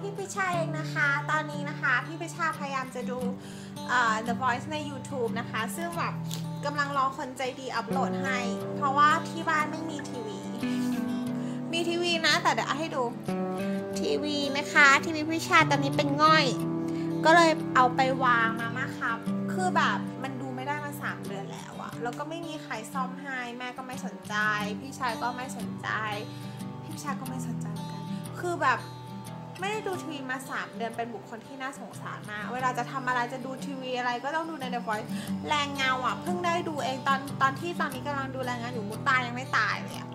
พี่พิชาเองนะคะ ตอนนี้นะคะ พี่พิชาพยายามจะดู The Voice ใน YouTube นะคะ ซึ่งแบบกำลังรอคนใจดีอัปโหลดให้ เพราะว่าที่บ้านไม่มีทีวี มีทีวีนะ แต่เดี๋ยวให้ดู ทีวีนะคะทีวีพิชาตอนนี้เป็นง่อย ก็เลยเอาไปวางมามาครับ คือแบบมันดูไม่ได้มาสามเดือนแล้วอะแล้วก็ไม่มีใครซ่อมให้ แม่ก็ไม่สนใจ พี่ชายก็ไม่สนใจ พี่ชายก็ไม่สนใจเหมือนกัน คือแบบ ไม่ได้ดูทีวีมาสามเดือนเป็นบุคคลที่น่าสงสารมาก เวลาจะทำอะไรจะดูทีวีอะไรก็ต้องดูใน The Voice แรงเงาอะเพิ่งได้ดูเองตอนตอนที่ตอนนี้กำลังดูแรงเงาอยู่มุตายังไม่ตายเลยอะ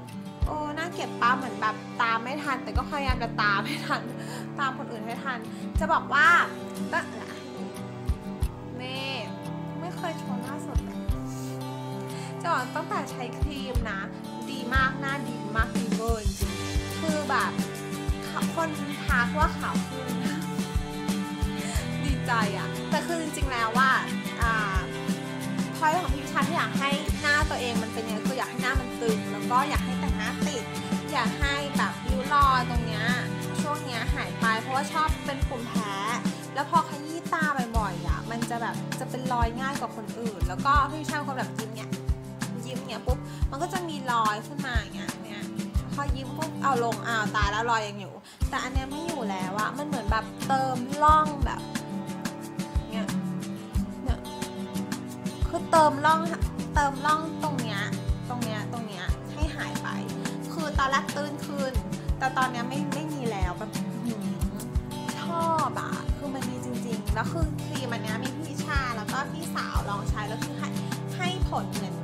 โอ้น่าเก็บป้าเหมือนแบบตามไม่ทัน แต่ก็พยายามจะตามให้ทันตามคนอื่นให้ทัน จะบอกว่าก็นี่ไม่เคยโชว์หน้าสดเลยจะบอกตั้งแต่ใช้ครีมนะ ดีมากหน้าดีมากดีเวอร์จริงคือแบบ คนทักว่าขาวขึ้นดีใจอะแต่คือจริงๆแล้วว่าอ่าพอยของพี่ชันที่อยากให้หน้าตัวเองมันเป็นยังไงคืออยากให้หน้ามันตึงแล้วก็อยากให้แต่งหน้าติด อยากให้แบบริ้วรอยตรงเนี้ยช่วงเนี้ยหายไปเพราะว่าชอบเป็นภูมิแพ้แล้วพอขยี้ตาบ่อยๆอะมันจะแบบจะเป็นรอยง่ายกว่าคนอื่น แล้วก็พี่ชายคนแบบยิ้มเนี้ยยิ้มเนี้ยปุ๊บมันก็จะมีรอยขึ้นมาอย่างเงี้ย พอยิ้มปุ๊บเอาลงอ้าวตายแล้วรอยยังอยู่ แต่อันเนี้ยไม่อยู่แล้วอะมันเหมือนแบบเติมร่องแบบเนี่ยเนี่ยคือเติมร่องเติมร่องตรงเนี้ยตรงเนี้ยตรงเนี้ยให้หายไป คือตอนแรกตื้นขึ้น แต่ตอนเนี้ยไม่ไม่มีแล้วแบบหืมชอบอะคือมันดีจริง ๆ แล้วคือครีมอันเนี้ยมีพี่ชาแล้วก็พี่สาวลองใช้แล้วคือให้ให้ผลเหมือน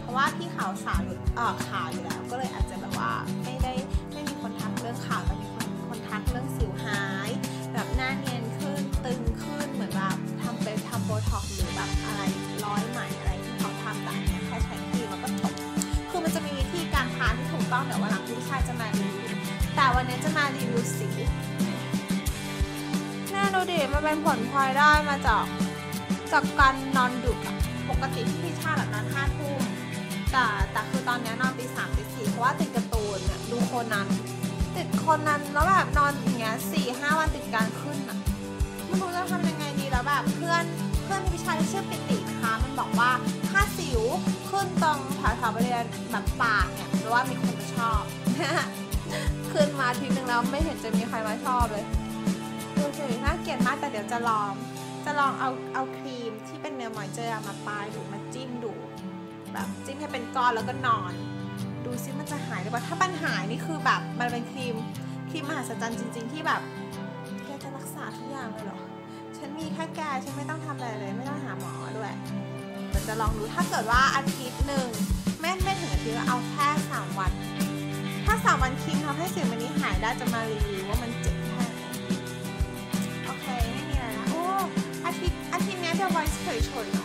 เพราะว่าพี่ขาวสาวอยู่เออขาวอยู่แล้ว ก็เลยอาจจะแบบว่าไม่ได้ไม่มีคนทักเรื่องขาวแต่มีคนคนทักเรื่องสิวหาย แบบหน้าเนียนขึ้นตึงขึ้นเหมือนแบบทำไปทำโบท็อกซ์หรือแบบอะไรร้อยไหม่อะไรที่เขาทำแต่เนี้ยแค่ใช้ครีมแล้วก็ตบคือมันจะมีวิธีการทาที่ถูกต้องเดี๋ยววันหลังพี่ชายจะมารีวิวแต่วันนี้จะมารีวิวสีแน่ดูดิมันเป็นผลพลอยได้มาจากจากการนอนดึกปกติที่พี่ชายแบบนอนห้าทุ่ม แต่แต่คือตอนนี้นอนตีสามตีสี่เพราะว่าติดการ์ตูนเนี่ยดูโคนันติดโคนันแล้วแบบนอนอย่างเงี้ยสี่ห้าวันติดการขึ้นอะไม่รู้จะทำยังไงดีแล้วแบบเพื่อนเพื่อนพี่ชายที่ชื่อปิตินะคะมันบอกว่าถ้าสิวขึ้นตรงแถวๆบริเวณแบบปากเนี่ยแปลว่ามีคนมาชอบขึ้นมาทีนึงแล้วไม่เห็นจะมีใครมาชอบเลยดูสิน่าเกลียดมากแต่เดี๋ยวจะลองจะลองเอาเอาครีมที่เป็นเนื้อมอยเจอร์มาปลายดูมาจิ้มดู แบบจิ้มให้เป็นก้อนแล้วก็นอน ดูซิมันจะหายหรือเปล่าถ้ามันหายนี่คือแบบมันเป็นครีมครีมมหัศจรรย์จริง ๆ ที่แบบแกจะรักษาทุกอย่างเลยเหรอฉันมีแค่แกฉันไม่ต้องทำอะไรเลย ไม่ต้องหาหมอด้วยเดี๋ยวจะลองดูถ้าเกิดว่าอาทิตย์หนึ่งไม่ไม่ถึงอาทิตย์เอาแค่สามวัน ถ้าสามวันครีมทำให้สิวมันนี้หายได้จะมารีวิวว่ามันเจ็บแค่ไหนโอเคไม่มีอะไรละโอ้อาทิตย์อาทิตย์นี้ยเดอะไวส์เฉยๆ